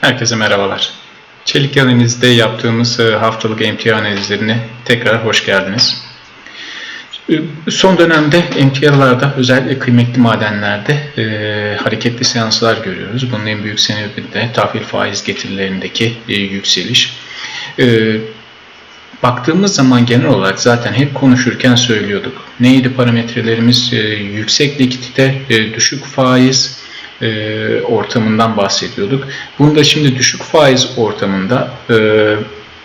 Herkese merhabalar. Çelik analizde yaptığımız e, haftalık emtia analizlerine tekrar hoş geldiniz. E, Son dönemde emtialarda özellikle kıymetli madenlerde e, hareketli seanslar görüyoruz. Bunun en büyük sebebi de tahvil faiz getirilerindeki e, yükseliş. E, baktığımız zaman genel olarak zaten hep konuşurken söylüyorduk. Neydi parametrelerimiz? E, yüksek likidite, e, düşük faiz, e, ortamından bahsediyorduk. Bunda şimdi düşük faiz ortamında e,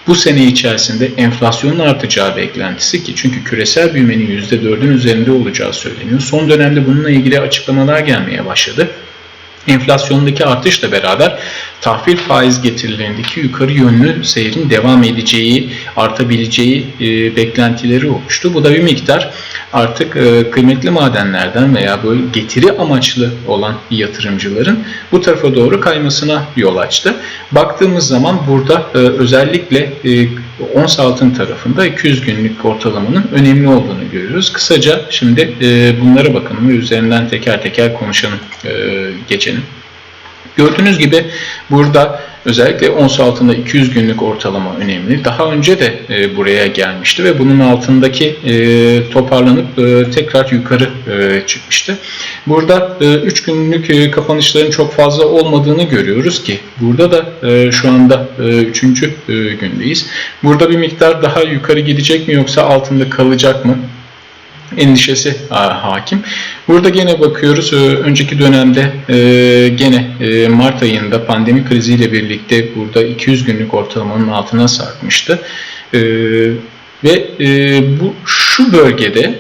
bu sene içerisinde enflasyonun artacağı beklentisi ki çünkü küresel büyümenin %4'ün üzerinde olacağı söyleniyor. Son dönemde bununla ilgili açıklamalar gelmeye başladı. Enflasyondaki artışla beraber tahvil faiz getirilerindeki yukarı yönlü seyrin devam edeceği, artabileceği e, beklentileri oluştu. Bu da bir miktar artık e, kıymetli madenlerden veya böyle getiri amaçlı olan yatırımcıların bu tarafa doğru kaymasına yol açtı. Baktığımız zaman burada e, özellikle e, ons altın tarafında 200 günlük ortalamanın önemli olduğunu görüyoruz. Kısaca şimdi e, bunlara bakalım ve üzerinden teker teker konuşalım, e, geçelim. Gördüğünüz gibi burada özellikle ons altında 200 günlük ortalama önemli. Daha önce de e, buraya gelmişti ve bunun altındaki e, toparlanıp e, tekrar yukarı e, çıkmıştı. Burada e, 3 günlük e, kapanışların çok fazla olmadığını görüyoruz ki burada da e, şu anda 3. E, gündeyiz. Burada bir miktar daha yukarı gidecek mi yoksa altında kalacak mı? Endişesi hakim. Burada gene bakıyoruz. Önceki dönemde gene Mart ayında pandemi kriziyle birlikte burada 200 günlük ortalamanın altına sarkmıştı. Ve bu şu bölgede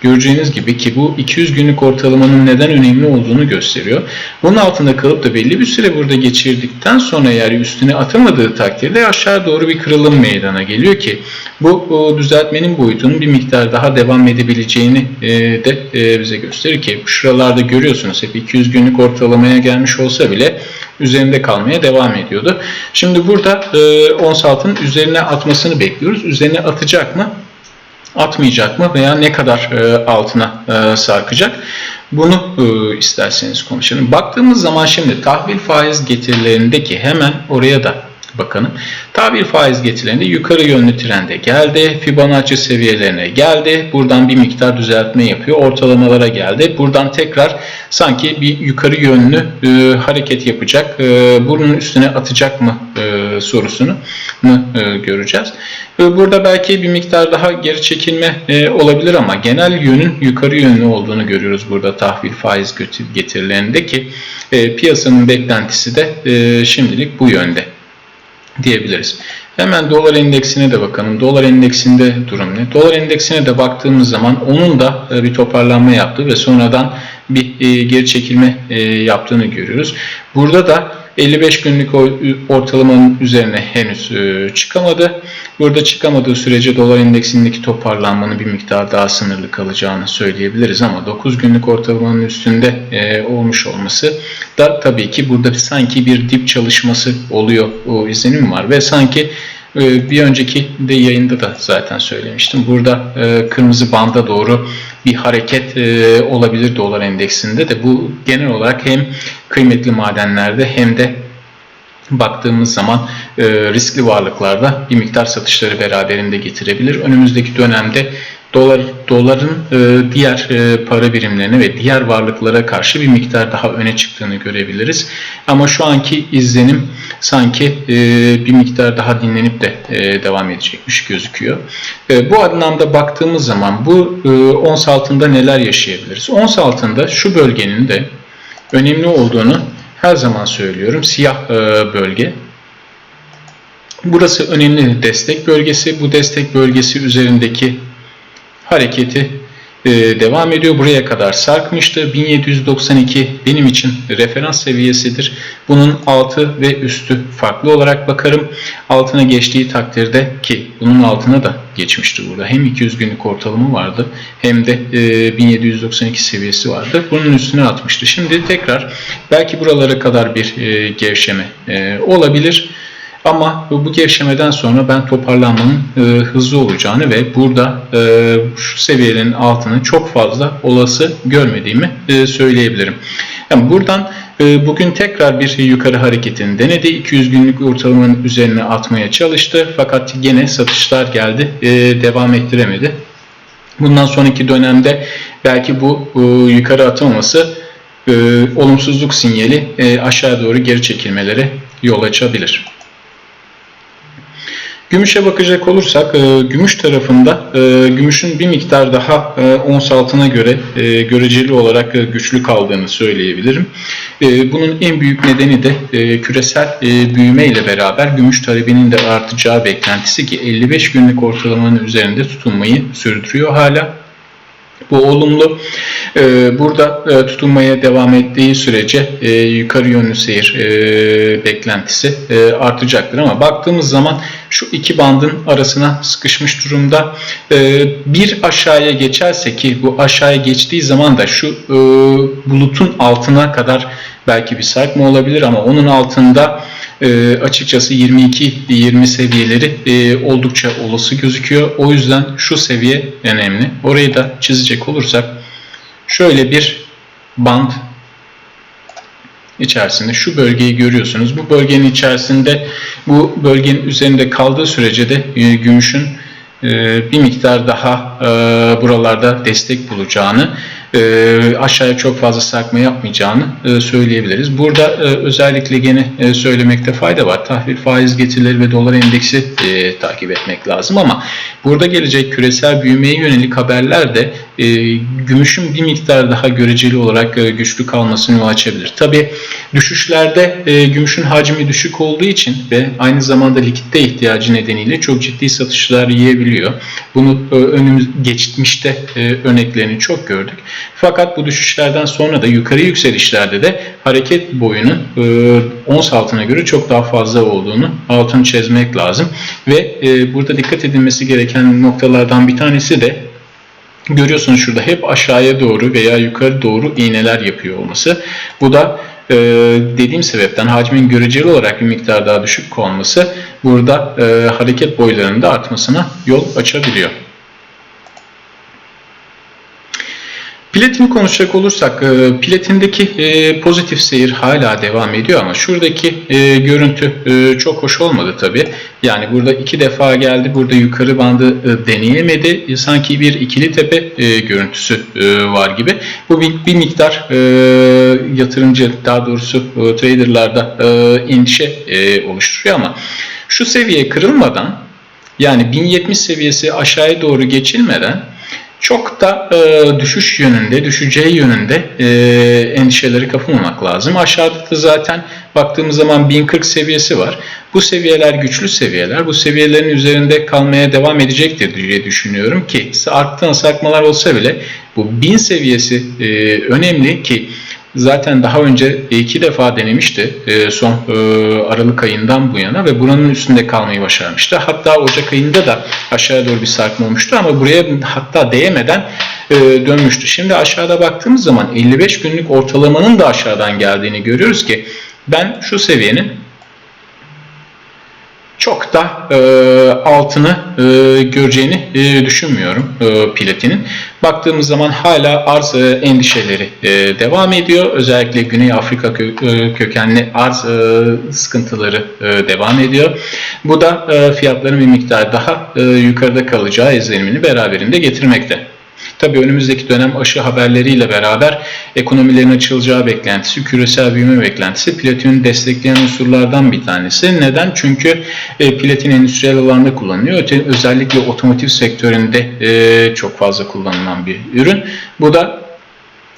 Göreceğiniz gibi ki bu 200 günlük ortalamanın neden önemli olduğunu gösteriyor. Bunun altında kalıp da belli bir süre burada geçirdikten sonra eğer üstüne atamadığı takdirde aşağı doğru bir kırılım meydana geliyor ki bu düzeltmenin boyutunun bir miktar daha devam edebileceğini e, de e, bize gösterir ki şuralarda görüyorsunuz hep 200 günlük ortalamaya gelmiş olsa bile üzerinde kalmaya devam ediyordu. Şimdi burada e, ons altının üzerine atmasını bekliyoruz. Üzerine atacak mı? Atmayacak mı veya ne kadar e, altına e, sarkacak? Bunu e, isterseniz konuşalım. Baktığımız zaman şimdi tahvil faiz getirilerindeki hemen oraya da bakalım. Tahvil faiz getirilerinde yukarı yönlü trende geldi. Fibonacci seviyelerine geldi. Buradan bir miktar düzeltme yapıyor. Ortalamalara geldi. Buradan tekrar sanki bir yukarı yönlü e, hareket yapacak. E, bunun üstüne atacak mı e, sorusunu e, göreceğiz. E, burada belki bir miktar daha geri çekilme e, olabilir ama genel yönün yukarı yönlü olduğunu görüyoruz burada tahvil faiz getirilerinde ki e, piyasanın beklentisi de e, şimdilik bu yönde diyebiliriz. Hemen dolar endeksine de bakalım. Dolar endeksinde durum ne? Dolar endeksine de baktığımız zaman onun da e, bir toparlanma yaptığı ve sonradan bir e, geri çekilme e, yaptığını görüyoruz. Burada da 55 günlük ortalamanın üzerine henüz çıkamadı. Burada çıkamadığı sürece dolar endeksindeki toparlanmanın bir miktar daha sınırlı kalacağını söyleyebiliriz ama 9 günlük ortalamanın üstünde olmuş olması da tabii ki burada sanki bir dip çalışması oluyor o izlenim var ve sanki bir önceki de yayında da zaten söylemiştim. Burada kırmızı banda doğru bir hareket olabilir dolar endeksinde de bu genel olarak hem kıymetli madenlerde hem de baktığımız zaman riskli varlıklarda bir miktar satışları beraberinde getirebilir. Önümüzdeki dönemde dolar doların e, diğer e, para birimlerine ve diğer varlıklara karşı bir miktar daha öne çıktığını görebiliriz. Ama şu anki izlenim sanki e, bir miktar daha dinlenip de e, devam edecekmiş gözüküyor. E, bu anlamda baktığımız zaman bu e, ons altında neler yaşayabiliriz? Ons altında şu bölgenin de önemli olduğunu her zaman söylüyorum. Siyah e, bölge. Burası önemli destek bölgesi. Bu destek bölgesi üzerindeki hareketi e, devam ediyor. Buraya kadar sarkmıştı. 1792 benim için referans seviyesidir. Bunun altı ve üstü farklı olarak bakarım. Altına geçtiği takdirde ki bunun altına da geçmişti burada. Hem 200 günlük ortalama vardı hem de e, 1792 seviyesi vardı. Bunun üstüne atmıştı. Şimdi tekrar belki buralara kadar bir e, gevşeme e, olabilir. Ama bu gevşemeden sonra ben toparlanmanın e, hızlı olacağını ve burada e, şu seviyelerin altını çok fazla olası görmediğimi e, söyleyebilirim. Yani buradan e, bugün tekrar bir yukarı hareketini denedi. 200 günlük ortalamanın üzerine atmaya çalıştı. Fakat yine satışlar geldi. E, devam ettiremedi. Bundan sonraki dönemde belki bu e, yukarı atamaması e, olumsuzluk sinyali aşağı doğru geri çekilmelere yol açabilir. Gümüşe bakacak olursak, e, gümüş tarafında e, gümüşün bir miktar daha e, ons altına göre e, göreceli olarak güçlü kaldığını söyleyebilirim. Bunun en büyük nedeni de küresel büyüme ile beraber gümüş talebinin de artacağı beklentisi ki 55 günlük ortalamanın üzerinde tutunmayı sürdürüyor hala. Bu olumlu. Ee, Burada e, tutunmaya devam ettiği sürece e, yukarı yönlü seyir e, beklentisi artacaktır. Ama baktığımız zaman şu iki bandın arasına sıkışmış durumda. Bir aşağıya geçerse ki bu aşağıya geçtiği zaman da şu bulutun altına kadar belki bir sarkma olabilir ama onun altında e, açıkçası 22-20 seviyeleri e, oldukça olası gözüküyor. O yüzden şu seviye önemli. Orayı da çizecek olursak şöyle bir band içerisinde şu bölgeyi görüyorsunuz. Bu bölgenin içerisinde bu bölgenin üzerinde kaldığı sürece de e, gümüşün e, bir miktar daha e, buralarda destek bulacağını e, aşağıya çok fazla sarkma yapmayacağını e, söyleyebiliriz. Burada e, özellikle gene e, söylemekte fayda var. Tahvil faiz getirileri ve dolar endeksi e, takip etmek lazım ama burada gelecek küresel büyümeye yönelik haberler de e, gümüşün bir miktar daha göreceli olarak e, güçlü kalmasını yol açabilir. Tabi düşüşlerde e, gümüşün hacmi düşük olduğu için ve aynı zamanda likitte ihtiyacı nedeniyle çok ciddi satışlar yiyebiliyor. Bunu e, önümüz geçmişte e, örneklerini çok gördük. Fakat bu düşüşlerden sonra da yukarı yükselişlerde de hareket boyunun e, ons altına göre çok daha fazla olduğunu altını çizmek lazım. Ve e, burada dikkat edilmesi gereken noktalardan bir tanesi de görüyorsunuz şurada hep aşağıya doğru veya yukarı doğru iğneler yapıyor olması. Bu da e, dediğim sebepten hacmin göreceli olarak bir miktar daha düşük olması burada e, hareket boylarının da artmasına yol açabiliyor. Platini konuşacak olursak e, platindeki e, pozitif seyir hala devam ediyor ama şuradaki e, görüntü çok hoş olmadı tabi. Yani burada iki defa geldi burada yukarı bandı deneyemedi. Sanki bir ikili tepe görüntüsü var gibi. Bu bir, miktar yatırımcı daha doğrusu e, traderlarda endişe oluşturuyor ama şu seviye kırılmadan yani 1070 seviyesi aşağıya doğru geçilmeden çok da e, düşüş yönünde, düşeceği yönünde e, endişeleri kapılmamak lazım. Aşağıda da zaten baktığımız zaman 1040 seviyesi var. Bu seviyeler güçlü seviyeler. Bu seviyelerin üzerinde kalmaya devam edecektir diye düşünüyorum ki arttığın sarkmalar olsa bile bu 1000 seviyesi e, önemli ki zaten daha önce iki defa denemişti e, son e, Aralık ayından bu yana ve buranın üstünde kalmayı başarmıştı. Hatta Ocak ayında da aşağıya doğru bir sarkma olmuştu ama buraya hatta değmeden e, dönmüştü. Şimdi aşağıda baktığımız zaman 55 günlük ortalamanın da aşağıdan geldiğini görüyoruz ki ben şu seviyenin çok da e, altını e, göreceğini e, düşünmüyorum e, platinin. Baktığımız zaman hala arz e, endişeleri e, devam ediyor. Özellikle Güney Afrika kö, e, kökenli arz e, sıkıntıları e, devam ediyor. Bu da e, fiyatların bir miktar daha e, yukarıda kalacağı izlenimini beraberinde getirmekte. Tabii önümüzdeki dönem aşı haberleriyle beraber ekonomilerin açılacağı beklentisi, küresel büyüme beklentisi platini destekleyen unsurlardan bir tanesi. Neden? Çünkü e, platin endüstriyel alanda kullanılıyor. Özellikle otomotiv sektöründe e, çok fazla kullanılan bir ürün. Bu da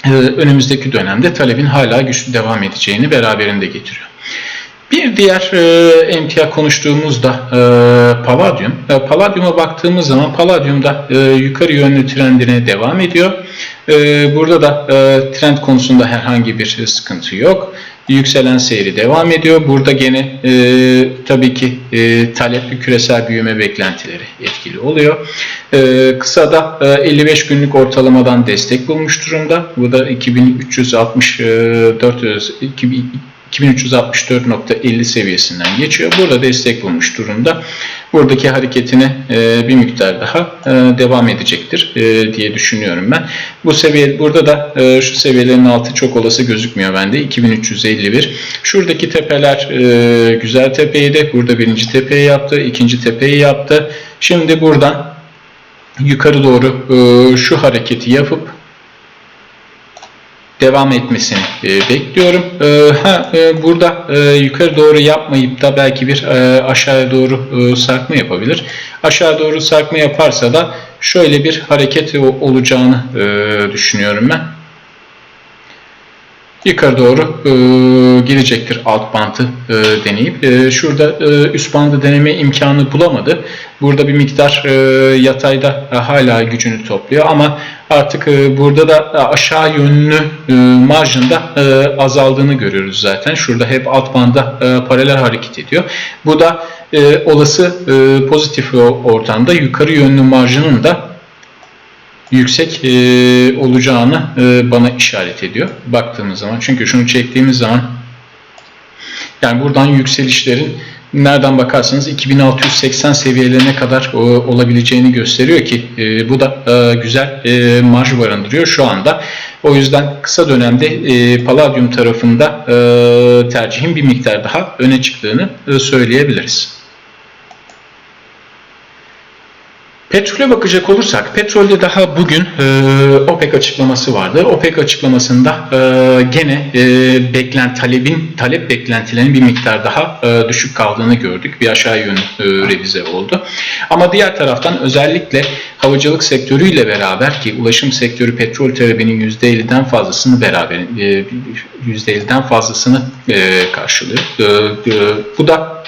e, önümüzdeki dönemde talebin hala güçlü devam edeceğini beraberinde getiriyor. Bir diğer e, emtia konuştuğumuzda e, Palladium. E, Palladium'a baktığımız zaman Palladium da e, yukarı yönlü trendine devam ediyor. E, burada da e, trend konusunda herhangi bir sıkıntı yok. Yükselen seyri devam ediyor. Burada gene e, tabii ki e, talep küresel büyüme beklentileri etkili oluyor. E, kısada e, 55 günlük ortalamadan destek bulmuş durumda. Bu da 2364 2000 2364.50 seviyesinden geçiyor. Burada destek bulmuş durumda. buradaki hareketine e, bir miktar daha e, devam edecektir e, diye düşünüyorum ben. Bu seviye burada da şu seviyelerin altı çok olası gözükmüyor bende. 2351. Şuradaki tepeler güzel tepeydi. Burada birinci tepeyi yaptı, ikinci tepeyi yaptı. Şimdi buradan yukarı doğru şu hareketi yapıp devam etmesini e, bekliyorum. E, e, burada yukarı doğru yapmayıp da belki bir e, aşağıya doğru sarkma yapabilir. Aşağı doğru sarkma yaparsa da şöyle bir hareket olacağını düşünüyorum ben. Yukarı doğru e, gelecektir alt bantı e, deneyip. E, şurada e, üst bandı deneme imkanı bulamadı. Burada bir miktar e, yatayda e, hala gücünü topluyor ama artık e, burada da e, aşağı yönlü e, marjında e, azaldığını görüyoruz zaten. Şurada hep alt banda e, paralel hareket ediyor. Bu da e, olası e, pozitif ortamda yukarı yönlü marjının da yüksek e, olacağını e, bana işaret ediyor baktığımız zaman. Çünkü şunu çektiğimiz zaman yani buradan yükselişlerin nereden bakarsanız 2680 seviyelerine kadar e, olabileceğini gösteriyor ki e, bu da e, güzel e, marj barındırıyor şu anda. O yüzden kısa dönemde e, Palladium tarafında e, tercihin bir miktar daha öne çıktığını e, söyleyebiliriz. Petrole bakacak olursak, petrolde daha bugün e, OPEC açıklaması vardı. OPEC açıklamasında e, gene e, beklen talebin talep beklentilerinin bir miktar daha e, düşük kaldığını gördük. Bir aşağı yönlü e, revize oldu. Ama diğer taraftan özellikle havacılık sektörüyle beraber ki ulaşım sektörü petrol talebinin %50'den fazlasını beraber e, %50'den fazlasını e, karşılıyor. E, e, bu da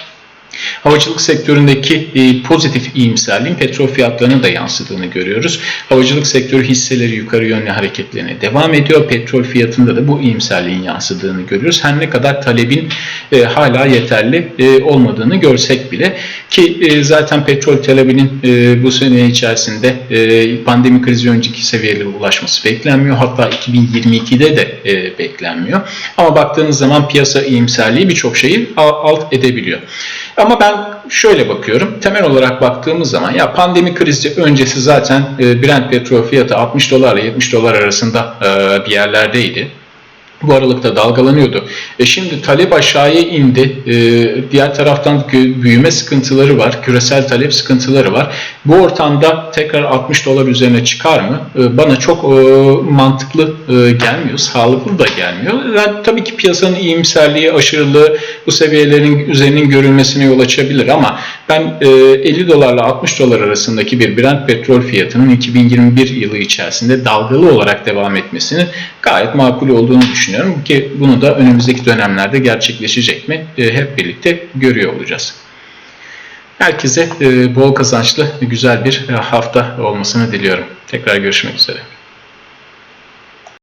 Havacılık sektöründeki e, pozitif iyimserliğin petrol fiyatlarına da yansıdığını görüyoruz. Havacılık sektörü hisseleri yukarı yönlü hareketlerine devam ediyor. Petrol fiyatında da bu iyimserliğin yansıdığını görüyoruz. Her ne kadar talebin e, hala yeterli e, olmadığını görsek bile ki zaten petrol talebinin bu sene içerisinde pandemi krizi önceki seviyelere ulaşması beklenmiyor. Hatta 2022'de de beklenmiyor. Ama baktığınız zaman piyasa iyimserliği birçok şeyi al- alt edebiliyor. Ama ben şöyle bakıyorum. Temel olarak baktığımız zaman ya pandemi krizi öncesi zaten e, Brent petrol fiyatı 60 dolarla 70 dolar arasında e, bir yerlerdeydi. Bu aralıkta dalgalanıyordu. E şimdi talep aşağıya indi. E, diğer taraftan büyüme sıkıntıları var. Küresel talep sıkıntıları var. Bu ortamda tekrar 60 dolar üzerine çıkar mı? E, bana çok e, mantıklı e, gelmiyor. Sağlıklı da gelmiyor. Yani tabii ki piyasanın iyimserliği, aşırılığı bu seviyelerin üzerinin görülmesine yol açabilir ama ben e, 50 dolarla 60 dolar arasındaki bir Brent petrol fiyatının 2021 yılı içerisinde dalgalı olarak devam etmesinin gayet makul olduğunu düşünüyorum ki bunu da önümüzdeki dönemlerde gerçekleşecek mi e, hep birlikte görüyor olacağız. Herkese e, bol kazançlı güzel bir e, hafta olmasını diliyorum. Tekrar görüşmek üzere.